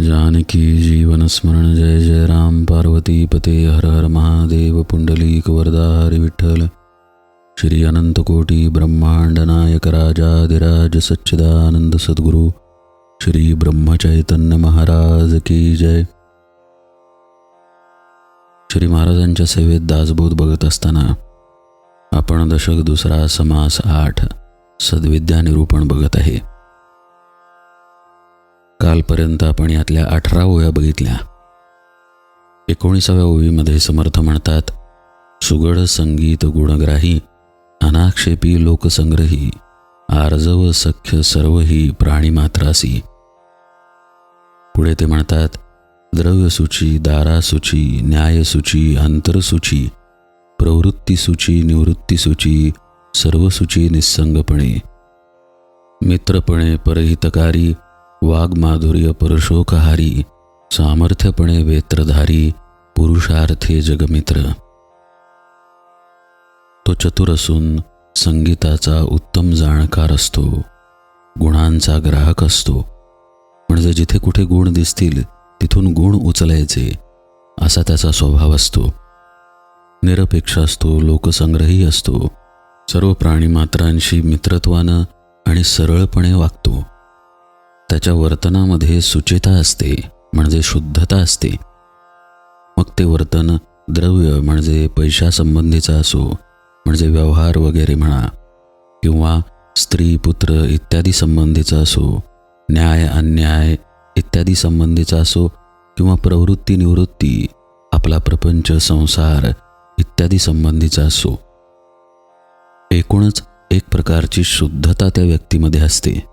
जानकी जीवनस्मरण जय जय राम। पार्वती पते हर हर महादेव। पुंडलीक वरदा हरी विठ्ठल। श्री अनंतकोटी ब्रह्मांड नायक राजाधिराज सच्चिदानंद सद्गुरू। श्री ब्रह्मचैतन्य महाराज की जय। श्री महाराजांच्या सेवेत दासबोध बघत असताना आपण दशक दुसरा समास आठ सद्विद्या निरूपण बघत आहे. कालपर्यंत आपण यातल्या अठरा ओव्या बघितल्या. एकोणीसाव्या ओवीमध्ये समर्थ म्हणतात सुगड संगीत गुणग्राही अनाक्षेपी लोकसंग्रही आर्जव सख्य सर्वही प्राणीमात्रासी. पुढे ते म्हणतात द्रव्यसूची दारासूची न्यायसूची अंतरसूची प्रवृत्तीसूची निवृत्तीसूची सर्वसूची निस्संगपणे मित्रपणे परहितकारी वाग्माधुर्य परशोकहारी सामर्थ्यपणे वेत्रधारी पुरुषार्थे जगमित्र. तो चतुर असून संगीताचा उत्तम जाणकार असतो गुणांचा ग्राहक असतो. म्हणजे जिथे कुठे गुण दिसतील तिथून गुण उचलायचे असा त्याचा स्वभाव असतो. निरपेक्ष असतो लोकसंग्रही असतो. सर्व प्राणीमात्रांशी मित्रत्वानं आणि सरळपणे वागतो. त्याच्या वर्तनामध्ये सुचिता असते म्हणजे शुद्धता असते. मग ते वर्तन द्रव्य म्हणजे पैशासंबंधीचं असो म्हणजे व्यवहार वगैरे म्हणा किंवा स्त्री पुत्र इत्यादी संबंधीचा असो न्याय अन्याय इत्यादी संबंधीचा असो किंवा प्रवृत्ती निवृत्ती आपला प्रपंच संसार इत्यादी संबंधीचा असो. एकूणच एक प्रकारची शुद्धता त्या व्यक्तीमध्ये असते.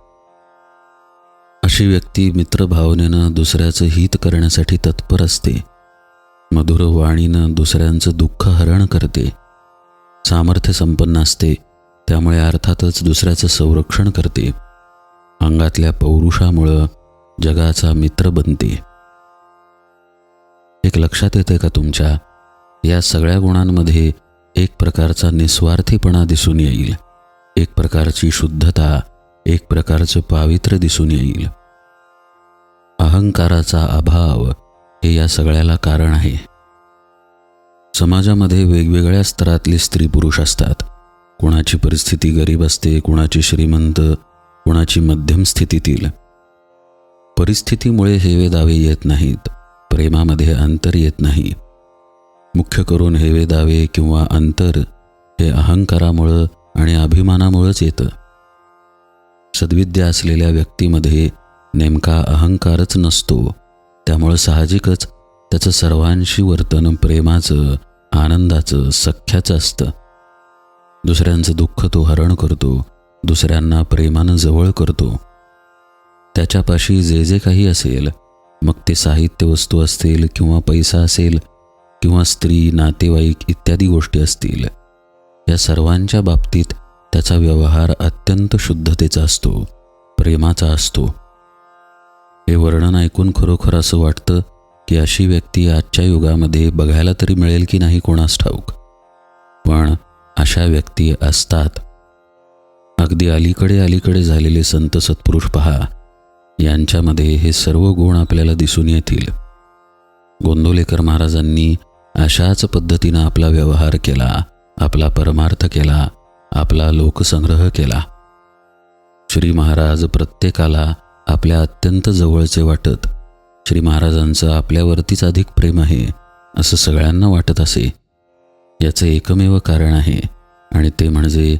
अशी व्यक्ती मित्रभावनेनं दुसऱ्याचं हित करण्यासाठी तत्पर असते. मधुर वाणीनं दुसऱ्यांचं दुःख हरण करते. सामर्थ्य संपन्न असते त्यामुळे अर्थातच दुसऱ्याचं संरक्षण करते. अंगातल्या पौरुषामुळं जगाचा मित्र बनते. एक लक्षात येते का तुमच्या? या सगळ्या गुणांमध्ये एक प्रकारचा निस्वार्थीपणा दिसून येईल. एक प्रकारची शुद्धता एक प्रकारचं पावित्र्य दिसून येईल. अहंकाराचा अभाव हे या सगळ्याला कारण आहे. समाजामध्ये वेगवेगळ्या स्तरातले स्त्री पुरुष असतात. कुणाची परिस्थिती गरीब असते कुणाची श्रीमंत कुणाची मध्यम स्थितीतील. परिस्थितीमुळे हेवे दावे येत नाहीत प्रेमामध्ये अंतर येत नाही. मुख्य करून हेवे दावे किंवा अंतर हे अहंकारामुळं आणि अभिमानामुळंच येतं. सद्विद्या असलेल्या व्यक्तीमध्ये नेमका अहंकारच नसतो. त्यामुळं साहजिकच त्याचं सर्वांशी वर्तन प्रेमाचं आनंदाचं सख्याचं असतं. दुसऱ्यांचं दुःख तो हरण करतो दुसऱ्यांना प्रेमानं जवळ करतो. त्याच्यापाशी जे जे काही असेल मग ते साहित्य वस्तू असतील किंवा पैसा असेल किंवा स्त्री नातेवाईक इत्यादी गोष्टी असतील. या सर्वांच्या बाबतीत त्याचा व्यवहार अत्यंत शुद्धतेचा असतो प्रेमाचा असतो. हे वर्णन ऐकून खरोखर असं वाटतं की अशी व्यक्ती आजच्या युगामध्ये बघायला तरी मिळेल की नाही कोणास ठाऊक. पण अशा व्यक्ती असतात. अगदी अलीकडे अलीकडे झालेले संत सत्पुरुष पहा यांच्यामध्ये हे सर्व गुण आपल्याला दिसून येतील. गोंदोलेकर महाराजांनी अशाच पद्धतीनं आपला व्यवहार केला आपला परमार्थ केला आपला लोकसंग्रह केला. श्री महाराज प्रत्येकाला आपल्या अत्यंत जवळचे वाटत. श्री महाराजांचं आपल्यावरतीच अधिक प्रेम आहे असं सगळ्यांना वाटत असे. याचं एकमेव कारण आहे आणि ते म्हणजे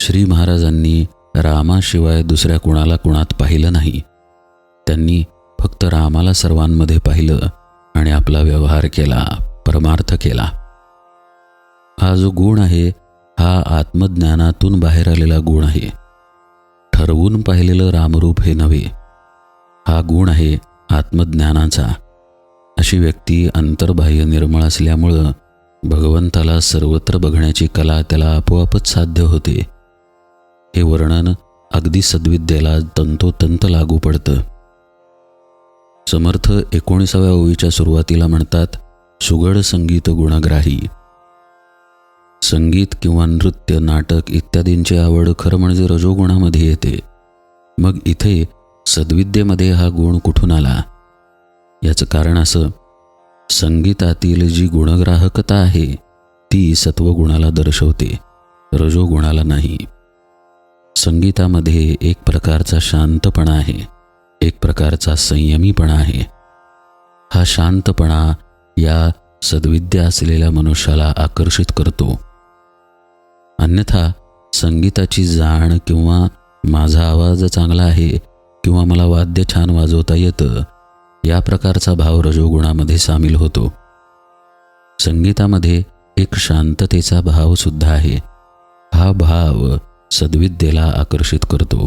श्री महाराजांनी रामाशिवाय दुसऱ्या कुणाला कुणात पाहिलं नाही. त्यांनी फक्त रामाला सर्वांमध्ये पाहिलं आणि आपला व्यवहार केला परमार्थ केला. हा जो गुण आहे हा आत्मज्ञानातून बाहेर आलेला गुण आहे. ठरवून पाहिलेलं रामरूप हे नव्हे. हा गुण आहे आत्मज्ञानाचा. अशी व्यक्ती अंतर्बाह्य निर्मळ असल्यामुळं भगवंताला सर्वत्र बघण्याची कला त्याला आपोआपच साध्य होते. हे वर्णन अगदी सद्विद्येला तंतोतंत लागू पडतं. समर्थ एकोणीसाव्या ओळीच्या सुरुवातीला म्हणतात सुगड संगीत गुणग्राही. संगीत किंवा नृत्य नाटक इत्यादींची आवड खरं म्हणजे रजोगुणामध्ये येते. मग इथे सद्विद्येमध्ये हा गुण कुठून आला? याचं कारण असं संगीतातील जी गुणग्राहकता आहे ती सत्वगुणाला दर्शवते रजोगुणाला नाही. संगीतामध्ये एक प्रकारचा शांतपणा आहे एक प्रकारचा संयमीपणा आहे. हा शांतपणा या सद्विद्या असलेल्या मनुष्याला आकर्षित करतो. अन्यथा संगीताची जाण किंवा माझा आवाज चांगला आहे किंवा मला वाद्य छान वाजवता येतं या प्रकारचा भाव रजोगुणामध्ये सामील होतो. संगीतामध्ये एक शांततेचा भाव सुद्धा आहे. हा भाव सद्विद्येला आकर्षित करतो.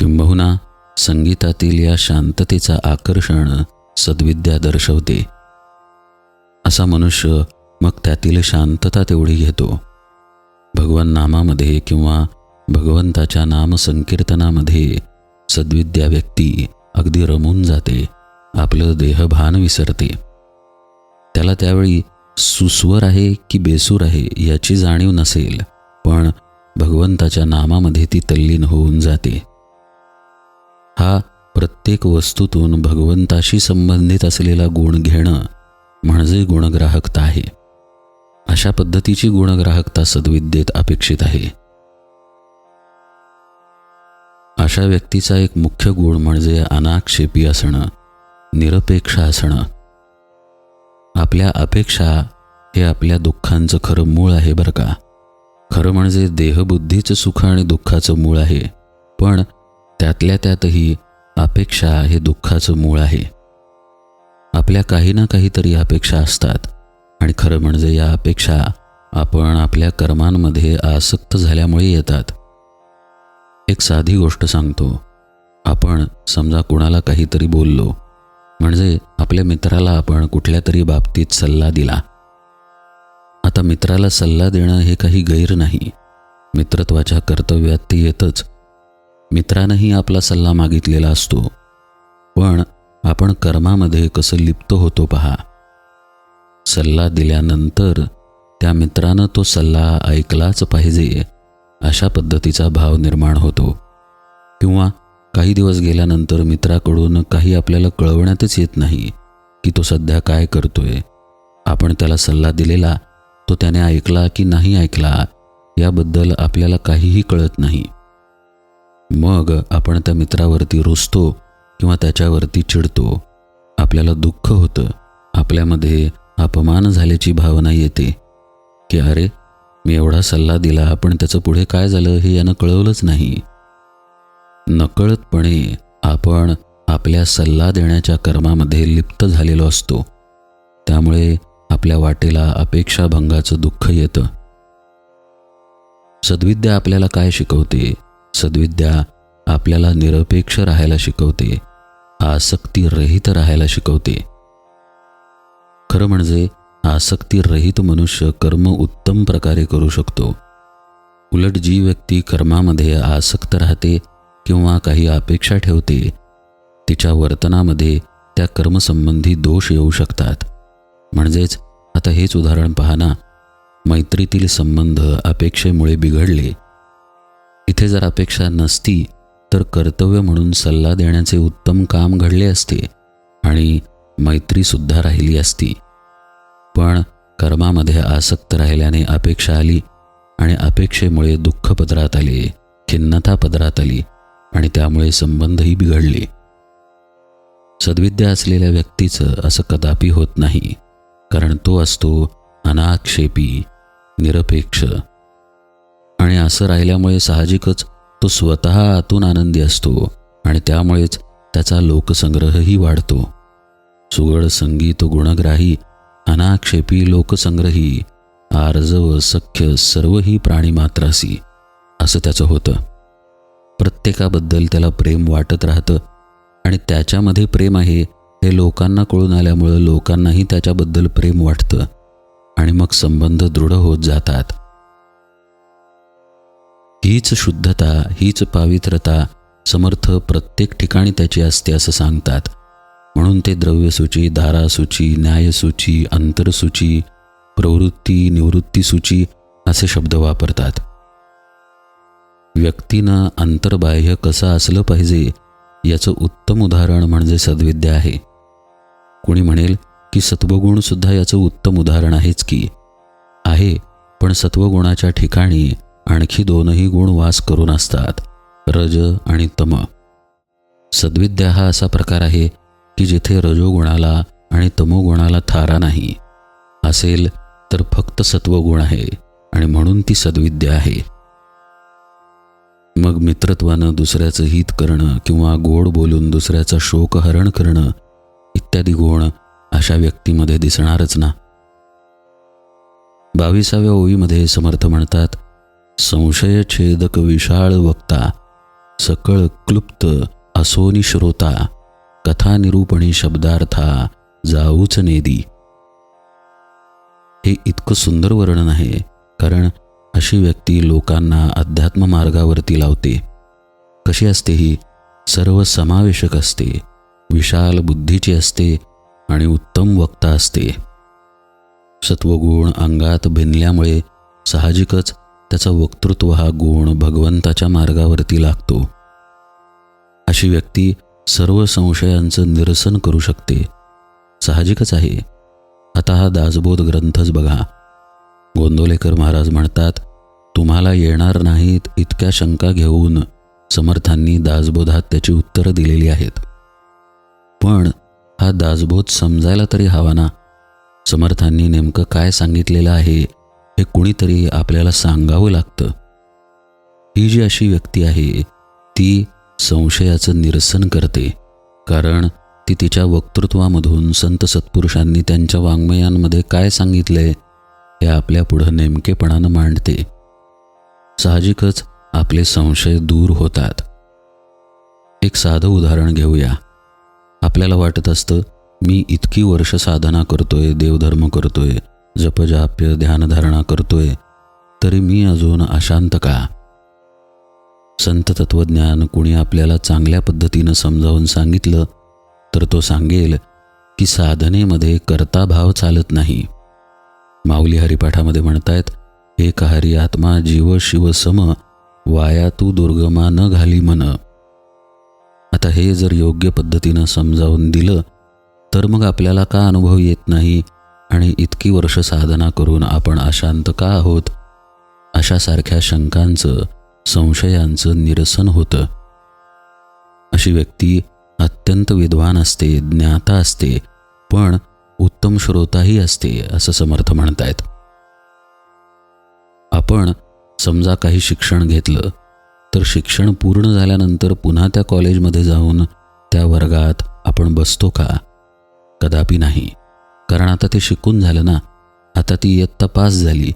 किंबहुना संगीतातील या शांततेचा आकर्षण सद्विद्या दर्शवते. असा मनुष्य मग त्यातील शांतता तेवढी घेतो. भगवान नामामध्ये किंवा भगवंताच्या नामसंकीर्तनामध्ये सद्विद्या व्यक्ती अगदी रमून जाते आपलं देहभान विसरते. त्याला त्यावेळी सुस्वर आहे की बेसूर आहे याची जाणीव नसेल पण भगवंताच्या नामामध्ये ती तल्लीन होऊन जाते. हा प्रत्येक वस्तूतून भगवंताशी संबंधित असलेला गुण घेणं म्हणजे गुणग्राहकता आहे. अशा पद्धतीची गुणग्राहकता सद्विद्येत अपेक्षित आहे. अशा व्यक्तीचा एक मुख्य गुण म्हणजे अनाक्षेपी असणं निरपेक्ष असणं. आपल्या अपेक्षा हे आपल्या दुःखांचं खरं मूळ आहे बरं का? खरं म्हणजे देहबुद्धीचं सुख आणि दुःखाचं मूळ आहे पण त्यातल्या त्यातही अपेक्षा हे दुःखाचं मूळ आहे. आपल्या काही ना काहीतरी अपेक्षा असतात. आणि खरं म्हणजे या अपेक्षा आपण आपल्या कर्मांमध्ये आसक्त झाल्यामुळे येतात. एक साधी गोष्ट सांगतो. आपण समजा कुणाला काहीतरी बोललो म्हणजे आपल्या मित्राला आपण कुठल्या तरी बाबतीत सल्ला दिला. आता मित्राला सल्ला देणं हे काही गैर नाही. मित्रत्वाच्या कर्तव्यात ते येतच. मित्रानंही आपला सल्ला मागितलेला असतो. पण आपण कर्मामध्ये कसं लिप्त होतो पहा. सल्ला दिल्यानंतर त्या मित्रानं तो सल्ला ऐकलाच पाहिजे अशा पद्धतीचा भाव निर्माण होतो. किंवा काही दिवस गेल्यानंतर मित्राकडून काही आपल्याला कळवण्यातच येत नाही की तो सध्या काय करतोय. आपण त्याला सल्ला दिलेला तो त्याने ऐकला की नाही ऐकला याबद्दल आपल्याला काहीही कळत नाही. मग आपण त्या मित्रावरती रुसतो किंवा त्याच्यावरती चिडतो. आपल्याला दुःख होतं. आपल्यामध्ये अपमान झाल्याची भावना येते. की अरे मी एवढा सल्ला दिला पण त्याचं पुढे काय झालं हे यानं कळवलंच नाही. नकळतपणे आपण आपल्या सल्ला देण्याच्या कर्मामध्ये लिप्त झालेलो असतो. त्यामुळे आपल्या वाटेला अपेक्षाभंगाचं दुःख येतं. सद्विद्या आपल्याला काय शिकवते? सद्विद्या आपल्याला निरपेक्ष राहायला शिकवते. आसक्तीरहित राहायला शिकवते. खरं म्हणजे आसक्तीरहित मनुष्य कर्म उत्तम प्रकारे करू शकतो. उलट जी व्यक्ती कर्मामध्ये आसक्त राहते किंवा काही अपेक्षा ठेवते तिच्या वर्तनामध्ये त्या कर्मसंबंधी दोष येऊ शकतात. म्हणजेच आता हेच उदाहरण पाहना मैत्रीतील संबंध अपेक्षेमुळे बिघडले. इथे जर अपेक्षा नसती तर कर्तव्य म्हणून सल्ला देण्याचे उत्तम काम घडले असते आणि मैत्रीसुद्धा राहिली असती. पण कर्मामध्ये आसक्त राहिल्याने अपेक्षा आली आणि अपेक्षेमुळे दुःख पदरात आले खिन्नता पदरात आली आणि त्यामुळे संबंधही बिघडले. सद्विद्या असलेल्या व्यक्तीचं असं कदापि होत नाही कारण तो असतो अनाक्षेपी निरपेक्ष. आणि असं राहिल्यामुळे साहजिकच तो स्वतः आतून आनंदी असतो आणि त्यामुळेच त्याचा लोकसंग्रहही वाढतो. सुगड संगीत गुणग्राही अनाक्षेपी लोकसंग्रही आर्जव सख्य सर्वही प्राणीमात्रासी असं त्याचं होतं. प्रत्येकाबद्दल त्याला प्रेम वाटत राहतं आणि त्याच्यामध्ये प्रेम आहे हे लोकांना कळून आल्यामुळं लोकांनाही त्याच्याबद्दल प्रेम वाटतं आणि मग संबंध दृढ होत जातात. हीच शुद्धता हीच पावित्रता समर्थ प्रत्येक ठिकाणी त्याची असते असं सांगतात. म्हणून ते द्रव्यसूची धारासूची न्यायसूची अंतरसूची प्रवृत्ती निवृत्तीसूची असे शब्द वापरतात. व्यक्तीनं अंतर्बाह्य कसं असलं पाहिजे याचं उत्तम उदाहरण म्हणजे सद्विद्या आहे. कोणी म्हणेल की सत्वगुणसुद्धा याचं उत्तम उदाहरण आहेच की. आहे पण सत्वगुणाच्या ठिकाणी आणखी दोनही गुण वास करून असतात रज आणि तम. सद्विद्या हा असा प्रकार आहे की जिथे रजोगुणाला आणि तमोगुणाला थारा नाही असेल तर फक्त सत्वगुण आहे आणि म्हणून ती सद्विद्या आहे. मग मित्रत्वानं दुसऱ्याचं हित करणं किंवा गोड बोलून दुसऱ्याचा शोक हरण करणं इत्यादी गुण अशा व्यक्तीमध्ये दिसणारच ना. बावीसाव्या ओळीमध्ये समर्थ म्हणतात संशयछेदक विशाळ वक्ता सकळ क्लुप्त असोनी श्रोता कथानिरूपणी शब्दार्था जाऊच नेदी. हे इतकं सुंदर वर्णन आहे कारण अशी व्यक्ती लोकांना अध्यात्म मार्गावरती लावते. कशी असते ही? सर्व समावेशक असते विशाल बुद्धीची असते आणि उत्तम वक्ता असते. सत्वगुण अंगात भिनल्यामुळे साहजिकच त्याचा वक्तृत्व हा गुण भगवंताच्या मार्गावरती लागतो. अशी व्यक्ती सर्व संशयांचं निरसन करू शकते. साहजिकच आहे. आता हा दासबोध ग्रंथच बघा. गोंदोलेकर महाराज म्हणतात तुम्हाला येणार नाहीत इतक्या शंका घेऊन समर्थांनी दासबोधात त्याची उत्तरं दिलेली आहेत. पण हा दासबोध समजायला तरी हवा ना? समर्थांनी नेमकं काय सांगितलेलं आहे हे कुणीतरी आपल्याला सांगावं लागतं. ही जी अशी व्यक्ती आहे ती संशयाचं निरसन करते. कारण ती तिच्या वक्तृत्वामधून संत सत्पुरुषांनी त्यांच्या वाङ्मयांमध्ये काय सांगितलंय हे आपल्या पुढं नेमकेपणानं मांडते. साहजिकच आपले संशय दूर होतात. एक साधं उदाहरण घेऊया. आपल्याला वाटत असतं मी इतकी वर्ष साधना करतोय देवधर्म करतोय जपजाप्य ध्यानधारणा करतोय तरी मी अजून अशांत का? संत तत्वज्ञान कुणी आपल्याला चांगल्या पद्धतीनं समजावून सांगितलं तर तो सांगेल की साधनेमध्ये कर्ताभाव चालत नाही. माऊली हरिपाठामध्ये म्हणतायत एक हरी आत्मा जीव शिव सम वाया तू दुर्गमा न घाली मन. आता हे जर योग्य पद्धतीनं समजावून दिलं तर मग आपल्याला का अनुभव येत नाही आणि इतकी वर्ष साधना करून आपण अशांत का आहोत? अशासारख्या शंकांचं संशयांचं निरसन होतं. अशी व्यक्ती अत्यंत विद्वान असते ज्ञाता असते पण उत्तम श्रोताही असते असं समर्थ म्हणतायत. आपण समजा काही शिक्षण घेतलं तर शिक्षण पूर्ण झाल्यानंतर पुन्हा त्या कॉलेजमध्ये जाऊन त्या वर्गात आपण बसतो का? कदापि नाही. कारण आता ते शिकून झालं ना. आता ती इयत्ता पास झाली.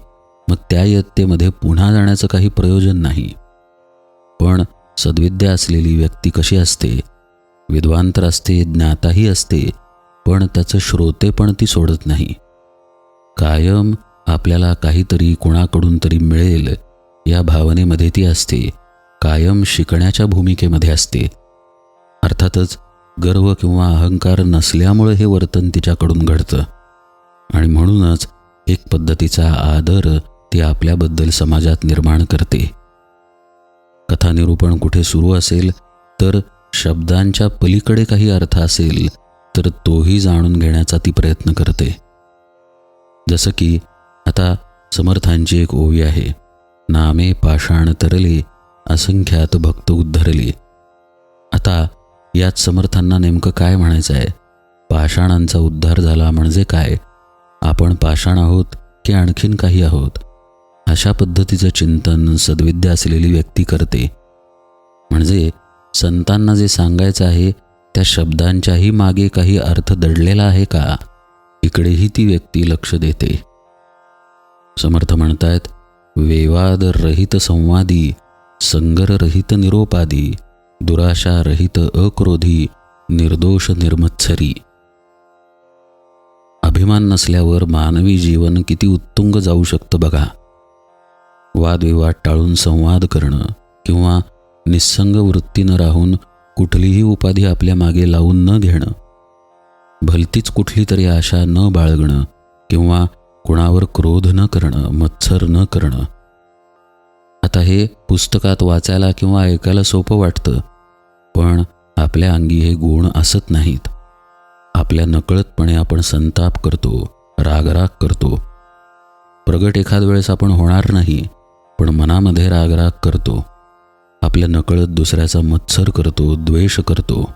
मग त्या इयत्तेमध्ये पुन्हा जाण्याचं काही प्रयोजन नाही. पण सद्विद्या असलेली व्यक्ती कशी असते? विद्वान तर असते ज्ञाताही असते पण त्याचं श्रोते पण ती सोडत नाही. कायम आपल्याला काहीतरी कोणाकडून तरी मिळेल या भावनेमध्ये ती असते. कायम शिकण्याच्या भूमिकेमध्ये असते. अर्थातच गर्व किंवा अहंकार नसल्यामुळे हे वर्तन तिच्याकडून घडतं. आणि म्हणूनच एक पद्धतीचा आदर ती आपल्याबद्दल समाजात निर्माण करते. कथानिरूपण कुठे सुरू असेल तर शब्दांच्या पलीकडे काही अर्थ असेल तर तोही जाणून घेण्याचा ती प्रयत्न करते. जसं की आता समर्थांची एक ओवी आहे नामे पाषाण तरले असंख्यात भक्त उद्धरले. आता यात समर्थांना नेमकं काय म्हणायचं आहे पाषाणांचा उद्धार झाला म्हणजे काय? आपण पाषाण आहोत की आणखीन काही आहोत? अशा पद्धतीचं चिंतन सद्विद्या असलेली व्यक्ती करते. म्हणजे संतांना जे सांगायचं आहे त्या शब्दांच्याही मागे काही अर्थ दडलेला आहे का? इकडेही ती व्यक्ती लक्ष देते. समर्थ म्हणतायत वेवाद रहित संवादी संगररहित निरोपादी दुराशा रहित अक्रोधी निर्दोष निर्मत्सरी. अभिमान नसल्यावर मानवी जीवन किती उत्तुंग जाऊ शकतं बघा. वादविवाद टाळून संवाद करणं किंवा निस्संग वृत्तीनं राहून कुठलीही उपाधी आपल्या मागे लावून न घेणं. भलतीच कुठली तरी आशा न बाळगणं किंवा कुणावर क्रोध न करणं मत्सर न करणं. आता हे पुस्तकात वाचायला किंवा ऐकायला सोपं वाटतं पण आपल्या अंगी हे गुण असत नाहीत. आपल्या नकळतपणे आपण संताप करतो रागराग करतो. प्रगट एखाद वेळेस आपण होणार नाही पण मनामध्ये रागराग करतो. आपल्या नकळत दुसऱ्याचा मत्सर करतो द्वेष करतो.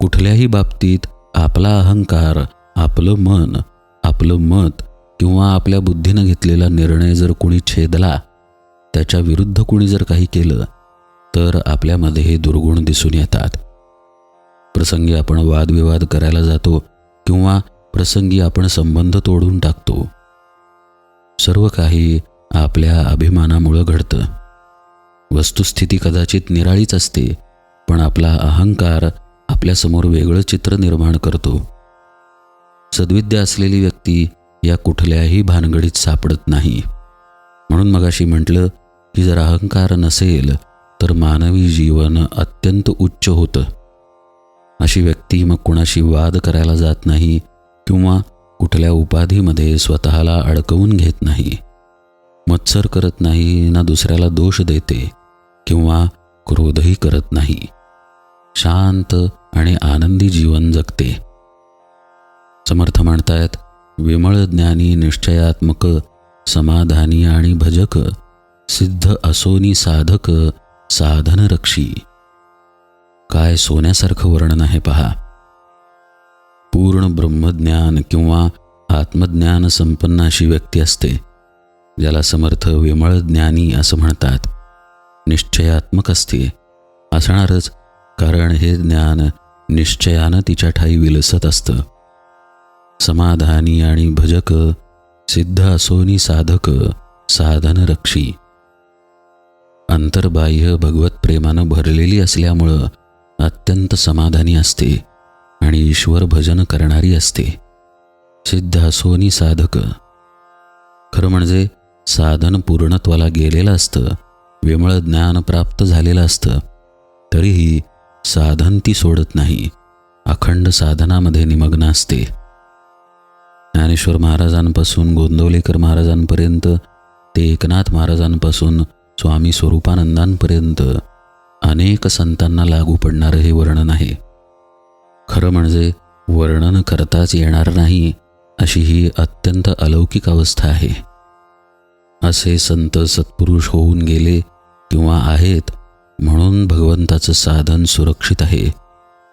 कुठल्याही बाबतीत आपला अहंकार आपलं मन आपलं मत किंवा आपल्या बुद्धीनं घेतलेला निर्णय जर कुणी छेदला त्याच्या विरुद्ध कुणी जर काही केलं तर आपल्यामध्ये हे दुर्गुण दिसून येतात. प्रसंगी आपण वादविवाद करायला जातो किंवा प्रसंगी आपण संबंध तोडून टाकतो. सर्व काही आपल्या अभिमानामुळं घडतं. वस्तुस्थिती कदाचित निराळीच असते पण आपला अहंकार आपल्यासमोर वेगळं चित्र निर्माण करतो. सद्विद्या असलेली व्यक्ती या कुठल्याही भानगडीत सापडत नाही. म्हणून मगाशी म्हटलं की जर अहंकार नसेल तर मानवी जीवन अत्यंत उच्च होतं. अशी व्यक्ती मग कुणाशी वाद करायला जात नाही किंवा कुठल्या उपाधीमध्ये स्वतःला अडकवून घेत नाही. मत्सर करत नाही ना दुसऱ्याला दोष देते किंवा क्रोधही करत नाही. शांत आणि आनंदी जीवन जगते. समर्थ म्हणतायत विमळ ज्ञानी निश्चयात्मक समाधानी आणि भजक सिद्ध असोनी साधक साधनरक्षी. काय सोन्यासारखं वर्णन आहे पहा. पूर्ण ब्रह्मज्ञान किंवा आत्मज्ञान संपन्न अशी व्यक्ती असते. ज्याला समर्थ विमळ ज्ञानी असं म्हणतात. निश्चयात्मक असते. असणारच कारण हे ज्ञान निश्चयानं तिच्या ठाई विलसत असतं. समाधानी आणि भजक सिद्ध असोनी साधक साधन रक्षी अंतर्बाह्य भगवत प्रेमानं भरलेली असल्यामुळं अत्यंत समाधानी असते आणि ईश्वर भजन करणारी असते. सिद्ध असोनी साधक. खरं म्हणजे साधन पूर्णत्वाला गेलेलं असतं विमळ ज्ञान प्राप्त झालेलं असतं. तरीही साधन ती सोडत नाही अखंड साधनामध्ये निमग्न असते. ज्ञानेश्वर महाराजांपासून गोंदवलेकर महाराजांपर्यंत ते एकनाथ महाराजांपासून स्वामी स्वरूपानंदांपर्यंत अनेक संतांना लागू पडणारं हे वर्णन आहे. खरं म्हणजे वर्णन करताच येणार नाही अशी ही अत्यंत अलौकिक अवस्था आहे. असे संत सत्पुरुष होऊन गेले किंवा आहेत म्हणून भगवंताचं साधन सुरक्षित आहे.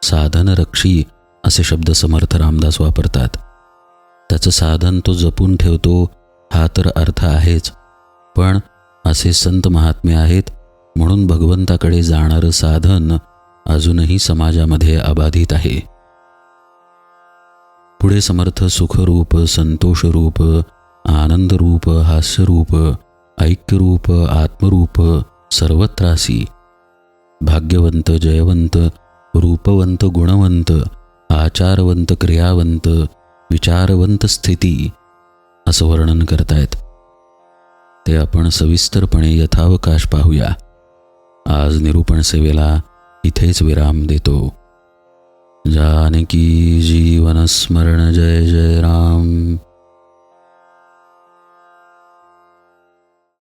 साधन रक्षी असे शब्द समर्थ रामदास वापरतात. त्याचं साधन तो जपून ठेवतो हा तर अर्थ आहेच. पण असे संत महात्मे आहेत म्हणून भगवंताकडे जाणारं साधन अजूनही समाजामध्ये अबाधित आहे. पुढे समर्थ सुखरूप संतोषरूप आनंदरूप हास्यरूप ऐक्यरूप आत्मरूप सर्वत्रासी. भाग्यवंत जयवंत रूपवंत गुणवंत आचारवंत क्रियावंत विचारवंत स्थिती असं वर्णन करतायत. ते आपण सविस्तरपणे यथावकाश पाहूया. आज निरूपण सेवेला इथेच विराम देतो. जानकी जीवनस्मरण जय जय राम.